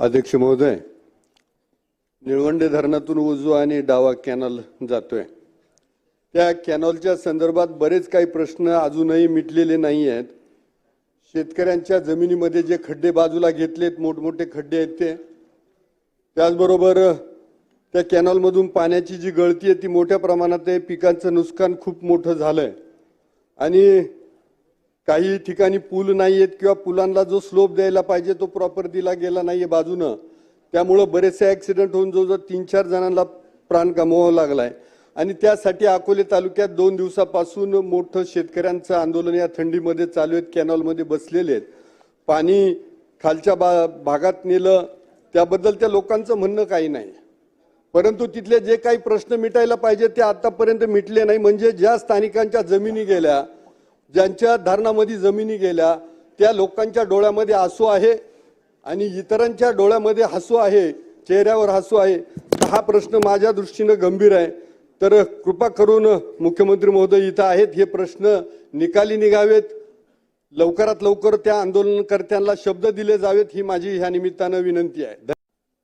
अध्यक्ष महोदय निळवंडे धरणातून उजवा आणि डावा कॅनल जातोय. त्या कॅनॉलच्या संदर्भात बरेच काही प्रश्न अजूनही मिटलेले नाही आहेत. शेतकऱ्यांच्या जमिनीमध्ये जे खड्डे बाजूला घेतलेत मोठमोठे खड्डे आहेत ते. त्याचबरोबर त्या कॅनॉलमधून पाण्याची जी गळती आहे ती मोठ्या प्रमाणात आहे. पिकांचं नुकसान खूप मोठं झालंय. आणि काही ठिकाणी पूल नाही आहेत किंवा पुलांना जो स्लोप द्यायला पाहिजे तो प्रॉपर दिला गेला नाही आहे बाजूनं त्यामुळं बरेचसे ॲक्सिडेंट होऊन जवळजवळ तीन चार जणांना प्राण गमवावा लागलाय. आणि त्यासाठी अकोले तालुक्यात दोन दिवसापासून मोठं शेतकऱ्यांचं आंदोलन या थंडीमध्ये चालू आहेत कॅनॉलमध्ये बसलेले आहेत. पाणी खालच्या बा भागात नेलं त्याबद्दल त्या लोकांचं म्हणणं काही नाही. परंतु तिथले जे काही प्रश्न मिटायला पाहिजे ते आतापर्यंत मिटले नाही. म्हणजे ज्या स्थानिकांच्या जमिनी गेल्या ज्यांच्या धरणामध्ये जमिनी गेल्या त्या लोकांच्या डोळ्यामध्ये आसू आहे आणि इतरांच्या डोळ्यामध्ये हसू आहे चेहऱ्यावर हसू आहे. तर हा प्रश्न माझ्या दृष्टीनं गंभीर आहे. तर कृपा करून मुख्यमंत्री महोदय इथं आहेत. हे प्रश्न निकाली निघावेत. लवकरात लवकर त्या आंदोलनकर्त्यांना शब्द दिले जावेत. ही माझी ह्या निमित्तानं विनंती आहे.